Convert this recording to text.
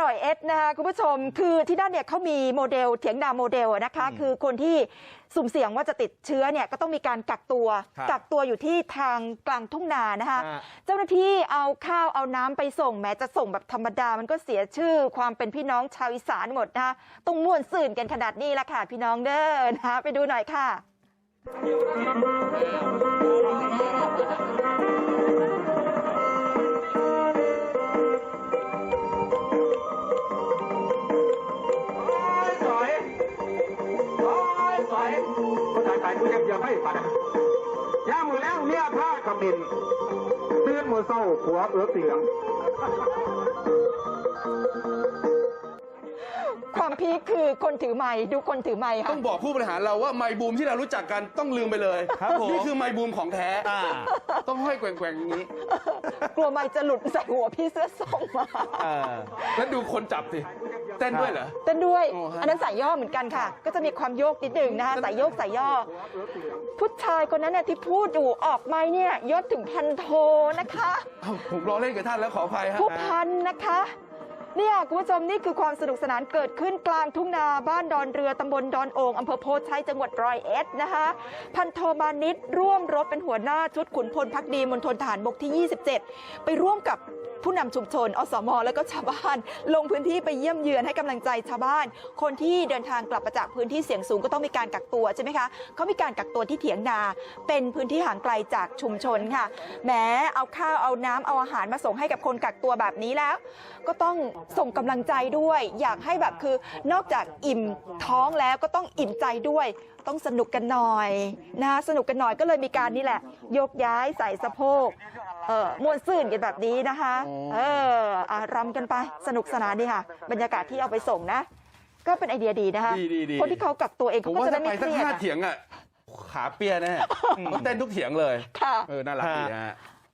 ร้อยเอ็ดนะคะคุณผู้ชมคือที่นั่นเนี่ยเขามีโมเดลเถียงนาโมเดลอะนะคะคือคนที่สุ่มเสี่ยงว่าจะติดเชื้อเนี่ยก็ต้องมีการกักตัวครับกักตัวอยู่ที่ทางกลางทุ่งนานะคะฮะเจ้าหน้าที่เอาข้าวเอาน้ำไปส่งแม้จะส่งแบบธรรมดา มันก็เสียชื่อความเป็นพี่น้องชาวอีสานหมดนะคะต้องม่วนสื่นกันขนาดนี้ละค่ะ พี่น้องเด้อนะคะไปดูหน่อยค่ะ อยสอยก็ตายตายกูยังยังไม่ปัดย่ามือแล้วเนี่ยผ้าขมิ้นตื่นมือเศร้าผัวเอือเตียง พีคคือคนถือไม้ดูคนถือไม้ค่ะต้องบอกผู้บริหารเราว่าไมค์บูมที่เรารู้จักกันต้องลืมไปเลยครับผม นี่คือไมค์บูมของแท้ อ่า ต้องห้อยแกว่งๆอย่างนี้ กลัวไม้จะหลุดใส่หัวพี่เสื้อส้มมาเออ แล้วดูคนจับสิเต้นด้วยเหรอ เต้นด้วย โอ้ฮะ อันนั้นสายย่อเหมืนกันค่ะ ก็จะมีความโยกนิดหนึ่งนะคะสายโยกสายย่อ ผู้ชายคนนั้นเนี่ยที่พูดอยู่ออกไม้เนี่ยยศถึงพันโทนะคะเอ้าผมรอเล่นกับท่านแล้วขออภัยฮะ ผู้พันนะคะ เนี่ยคุณผู้ชมนี่คือความสนุกสนานเกิดขึ้นกลางทุ่งนาบ้านดอนเรือตำบลดอนโองอำเภอโพชัยจังหวัดร้อยเอ็ดนะคะพันโทมานิดร่วมรบเป็นหัวหน้าชุดขุนพลพักดีมณฑลฐานบกที่ 27 ไปร่วมกับ ผู้นำชุมชน อสม แล้วก็ชาวบ้าน ลงพื้นที่ไปเยี่ยมเยือนให้กำลังใจชาวบ้าน คนที่เดินทางกลับมาจากพื้นที่เสี่ยงสูงก็ต้องมีการกักตัวใช่ไหมคะเขามีการกักตัวที่เถียงนา เป็นพื้นที่ห่างไกลจากชุมชนค่ะแหมเอาข้าวเอาน้ำเอาอาหารมาส่งให้กับคนกักตัวแบบนี้แล้ว ก็ต้องส่งกำลังใจด้วย อยากให้แบบคือนอกจากอิ่มท้องแล้วก็ต้องอิ่มใจด้วย ต้องสนุกกันหน่อยนะสนุกกันหน่อยก็เลยมีการนี่แหละ ยกย้ายใส่สะโพกเออมวนซื่นกันแบบนี้นะคะเอออะรำกันไปสนุกสนานดีค่ะ บรรยากาศที่เอาไปส่งนะ ก็เป็นไอเดียดีนะคะดีดีดีคนที่เขากักตัวเองผมเขาก็ว่าจะได้ถ้าไปไม่เคสักรียดห้าอะเถียงอะขาเปียแน่เพราะเต้นทุกเถียงเลยค่ะเออน่ารักดีนะฮะ